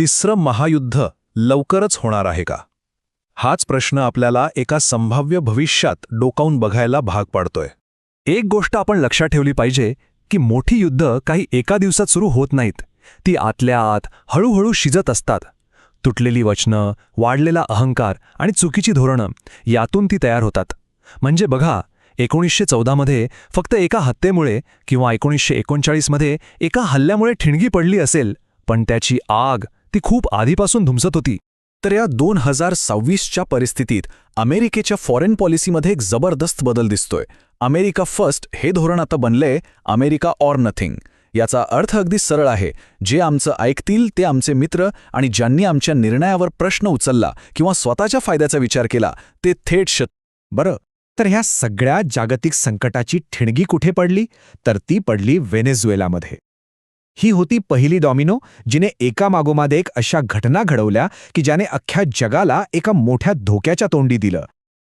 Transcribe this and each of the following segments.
तिसरं महायुद्ध लवकरच होणार आहे का? हाच प्रश्न आपल्याला एका संभाव्य भविष्यात डोकावून बघायला भाग पाडतोय. एक गोष्ट आपण लक्षात ठेवली पाहिजे की मोठी युद्ध काही एका दिवसात सुरू होत नाहीत. ती आतल्या आत हळूहळू शिजत असतात. तुटलेली वचनं वाढलेला अहंकार आणि चुकीची धोरणं यातून ती तयार होतात. म्हणजे बघा एकोणीसशे चौदामध्ये फक्त एका हत्येमुळे किंवा एकोणीसशे एकोणचाळीसमध्ये एका हल्ल्यामुळे ठिणगी पडली असेल पण त्याची आग ती खूप आधीपासून धुमसत होती. तर या दोन हजार सव्वीसच्या परिस्थितीत अमेरिकेच्या फॉरेन पॉलिसीमध्ये एक जबरदस्त बदल दिसतोय. अमेरिका फर्स्ट हे धोरण आता बनलंय अमेरिका ऑर नथिंग याचा अर्थ अगदी सरळ आहे. जे आमचं ऐकतील ते आमचे मित्र आणि ज्यांनी आमच्या निर्णयावर प्रश्न उचलला किंवा स्वतःच्या फायद्याचा विचार केला ते थेट शत बरं. तर ह्या सगळ्या जागतिक संकटाची ठिणगी कुठे पडली? तर ती पडली व्हेनेझुएलामध्ये. ही होती पहिली डॉमिनो जिने एकामागोमागे एक अशा घटना घडवल्या की ज्याने अख्ख्या जगाला एका मोठ्या धोक्याच्या तोंडी दिलं.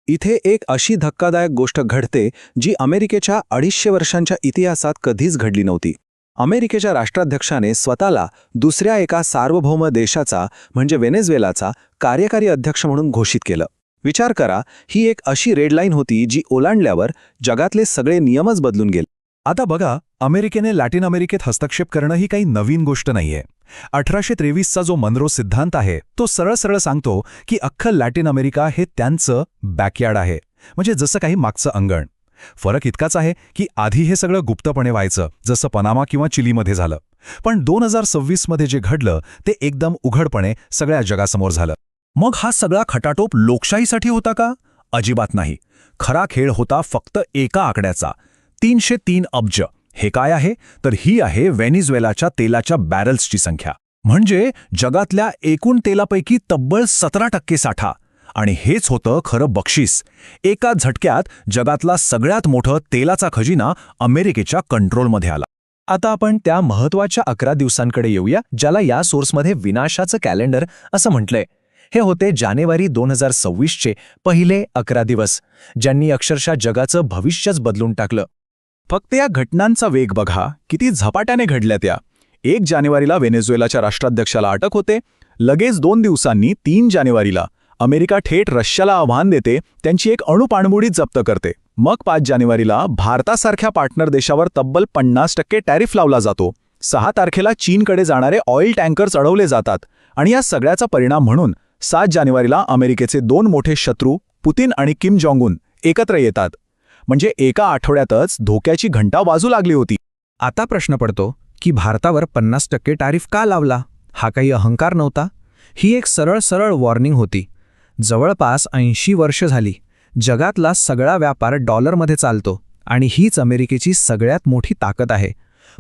इथे एक अशी धक्कादायक गोष्ट घडते जी अमेरिकेच्या अडीचशे वर्षांच्या इतिहासात कधीच घडली नव्हती. अमेरिकेच्या राष्ट्राध्यक्षाने स्वतःला दुसऱ्या एका सार्वभौम देशाचा म्हणजे वेनेझुएलाचा कार्यकारी अध्यक्ष म्हणून घोषित केलं. विचार करा ही एक अशी रेडलाईन होती जी ओलांडल्यावर जगातले सगळे नियमच बदलून गेले. आता बघा अमेरिकेने लॅटिन अमेरिकेत हस्तक्षेप करणं ही काही नवीन गोष्ट नाहीये. अठराशे त्रेवीसचा जो मनरो सिद्धांत आहे तो सरळ सरळ सांगतो की अख्खं लॅटिन अमेरिका हे त्यांचं बॅकयार्ड आहे. म्हणजे जसं काही मागचं अंगण. फरक इतकाच आहे की आधी हे सगळं गुप्तपणे व्हायचं जसं पनामा किंवा चिलीमध्ये झालं. पण दोन हजार सव्वीसमध्ये जे घडलं ते एकदम उघडपणे सगळ्या जगासमोर झालं. मग हा सगळा खटाटोप लोकशाहीसाठी होता का? अजिबात नाही. खरा खेळ होता फक्त एका आकड्याचा. तीनशे तीन अब्ज. हे काय आहे? तर ही आहे व्हेनिझुएलाच्या तेलाच्या बॅरल्सची संख्या. म्हणजे जगातल्या एकूण तेलापैकी तब्बल सतरा टक्के साठा. आणि हेच होतं खरं बक्षीस. एका झटक्यात जगातला सगळ्यात मोठं तेलाचा खजिना अमेरिकेच्या कंट्रोलमध्ये आला. आता आपण त्या महत्त्वाच्या अकरा दिवसांकडे येऊया ज्याला या सोर्समध्ये विनाशाचं कॅलेंडर असं म्हटलंय. हे होते जानेवारी दोन हजार सव्वीसचे पहिले अकरा दिवस ज्यांनी अक्षरशः जगाचं भविष्यच बदलून टाकलं. फक्त या घटनांचा वेग बघा. किती झपाट्याने घडल्या त्या. एक जानेवारीला व्हेनेझुएलाच्या राष्ट्राध्यक्षाला अटक होते. लगेच दोन दिवसांनी तीन जानेवारीला अमेरिका थेट रशियाला आव्हान देते. त्यांची एक अणुपाणबुडी जप्त करते. मग पाच जानेवारीला भारतासारख्या पार्टनर देशावर तब्बल पन्नास टक्के टॅरिफ लावला जातो. सहा तारखेला चीनकडे जाणारे ऑइल टँकर्स अडवले जातात. आणि या सगळ्याचा परिणाम म्हणून सात जानेवारीला अमेरिकेचे दोन मोठे शत्रू पुतीन आणि किम जोंगून एकत्र येतात. म्हणजे एका आठवड्यातच धोक्याची घंटा वाजू लागली होती. आता प्रश्न पडतो की भारतावर पन्नास टक्के टॅरिफ का लावला? हा काही अहंकार नव्हता. ही एक सरळ सरळ वॉर्निंग होती. जवळपास ऐंशी वर्ष झाली. जगातला सगळा व्यापार डॉलरमध्ये चालतो आणि हीच अमेरिकेची सगळ्यात मोठी ताकद आहे.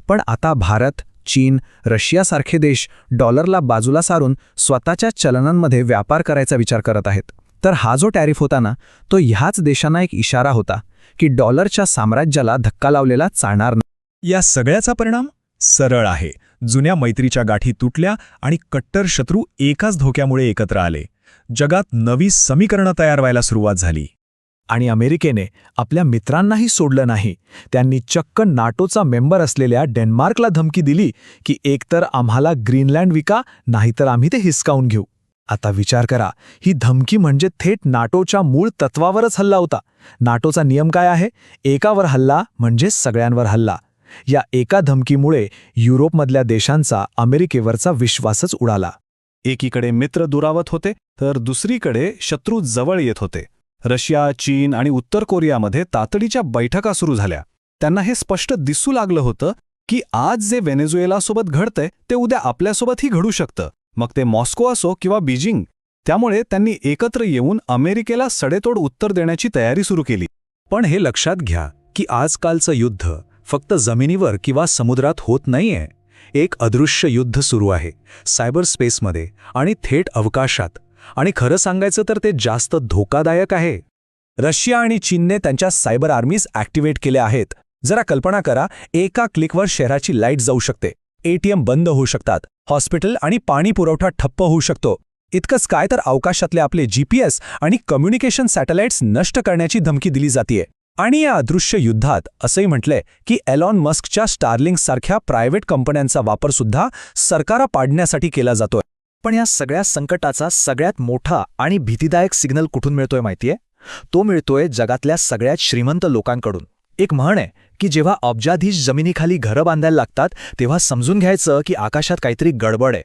पण आता भारत चीन रशियासारखे देश डॉलरला बाजूला सारून स्वतःच्या चलनांमध्ये व्यापार करायचा विचार करत आहेत. तर हा जो टॅरिफ होता ना तो ह्याच देशांना एक इशारा होता. की डॉलरच्या साम्राज्याला धक्का लावलेला चालणार नाही. या सगळ्याचा परिणाम सरळ आहे. जुन्या मैत्रीच्या गाठी तुटल्या आणि कट्टर शत्रू एकाच धोक्यामुळे एकत्र आले. जगात नवी समीकरणं तयार व्हायला सुरुवात झाली. आणि अमेरिकेने आपल्या मित्रांनाही सोडलं नाही. त्यांनी चक्क नाटोचा मेंबर असलेल्या डेन्मार्कला धमकी दिली की एकतर आम्हाला ग्रीनलँड विका नाहीतर आम्ही ते हिसकावून घेऊ. आता विचार करा ही धमकी म्हणजे थेट नाटोच्या मूळ तत्वावरच हल्ला होता. नाटोचा नियम काय आहे? एकावर हल्ला म्हणजे सगळ्यांवर हल्ला. या एका धमकीमुळे युरोपमधल्या देशांचा अमेरिकेवरचा विश्वासच उडाला. एकीकडे मित्र दुरावत होते तर दुसरीकडे शत्रू जवळ येत होते. रशिया चीन आणि उत्तर कोरियामध्ये तातडीच्या बैठका सुरू झाल्या. त्यांना हे स्पष्ट दिसू लागलं होतं की आज जे व्हेनेझुएलासोबत घडतंय ते उद्या आपल्यासोबतही घडू शकतं. मग ते मॉस्को असो किंवा बीजिंग त्यामुळे त्यांनी एकत्र येऊन अमेरिकेला सडेतोड उत्तर देण्याची तयारी सुरू केली. पण हे लक्षात घ्या की आजकालचं युद्ध फक्त जमिनीवर किंवा समुद्रात होत नाहीये. एक अदृश्य युद्ध सुरू आहे सायबर स्पेसमध्ये आणि थेट अवकाशात. आणि खरं सांगायचं तर ते जास्त धोकादायक आहे. रशिया आणि चीनने त्यांच्या सायबर आर्मीज ॲक्टिवेट केल्या आहेत. जरा कल्पना करा एका क्लिकवर शहराची लाइट जाऊ शकते. एटीएम बंद होऊ शकतात. हॉस्पिटल आणि पाणी पुरवठा ठप्प होऊ शकतो. इतकंच काय तर अवकाशातले आपले जीपीएस आणि कम्युनिकेशन सॅटेलाइट्स नष्ट करण्याची धमकी दिली जातीये. आणि या अदृश्य युद्धात असंही म्हटलंय की एलॉन मस्कच्या स्टार्लिंगसारख्या प्रायव्हेट कंपन्यांचा वापरसुद्धा सरकारा पाडण्यासाठी केला जातोय. पण या सगळ्या संकटाचा सगळ्यात मोठा आणि भीतीदायक सिग्नल कुठून मिळतोय माहितीये? तो मिळतोय जगातल्या सगळ्यात श्रीमंत लोकांकडून. एक म्हण आहे की जेव्हा अब्जाधीश जमिनीखाली घरं बांधायला लागतात तेव्हा समजून घ्यायचं की आकाशात काहीतरी गडबड आहे.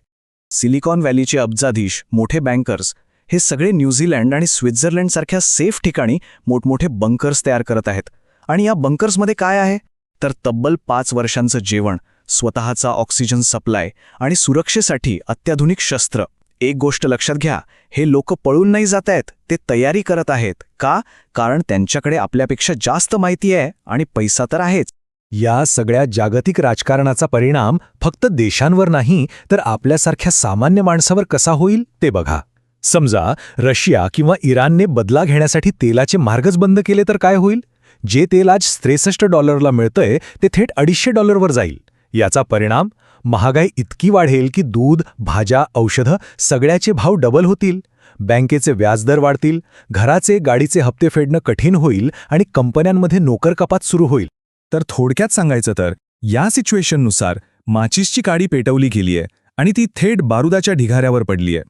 सिलिकॉन व्हॅलीचे अब्जाधीश मोठे बँकर्स हे सगळे न्यूझीलंड आणि स्वित्झर्लंडसारख्या सेफ ठिकाणी मोठमोठे बंकर्स तयार करत आहेत. आणि या बंकर्समध्ये काय आहे? तर तब्बल पाच वर्षांचं जेवण स्वतःचा ऑक्सिजन सप्लाय आणि सुरक्षेसाठी अत्याधुनिक शस्त्र. एक गोष्ट लक्षात घ्या हे लोक पळून नाही जात आहेत ते तयारी करत आहेत. का? कारण त्यांच्याकडे आपल्यापेक्षा जास्त माहिती आहे आणि पैसा तर आहेच. या सगळ्या जागतिक राजकारणाचा परिणाम फक्त देशांवर नाही तर आपल्यासारख्या सामान्य माणसावर कसा होईल ते बघा. समजा रशिया किंवा इराणने बदला घेण्यासाठी तेलाचे मार्गच बंद केले तर काय होईल? जे तेल आज त्रेसष्ट डॉलरला मिळतंय ते थेट अडीचशे डॉलरवर जाईल. याचा परिणाम महागाई इतकी वाढेल की दूध भाज्या औषधं सगळ्याचे भाव डबल होतील. बँकेचे व्याजदर वाढतील घराचे गाडीचे हप्ते फेडणं कठीण होईल आणि कंपन्यांमध्ये नोकरकपात सुरू होईल. तर थोडक्यात सांगायचं तर या सिच्युएशननुसार माचिसची काडी पेटवली गेलीये आणि ती थेट बारुदाच्या ढिगाऱ्यावर पडलीय.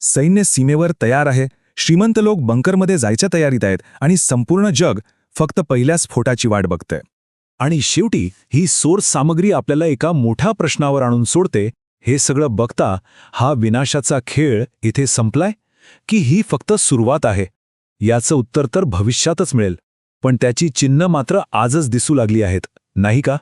सैन्य सीमेवर तयार आहे श्रीमंत लोक बंकरमध्ये जायच्या तयारीत आहेत आणि संपूर्ण जग फक्त पहिल्या स्फोटाची वाट बघतंय. आणि शेवटी ही सोर्स सामग्री आपल्याला एका मोठ्या प्रश्नावर आणून सोडते हे सगळं बघता हा विनाशाचा खेळ इथे संपलाय? की ही फक्त सुरुवात आहे? याचं उत्तर तर भविष्यातच मिळेल. पण त्याची चिन्ह मात्र आजच दिसू लागली आहेत नाही का?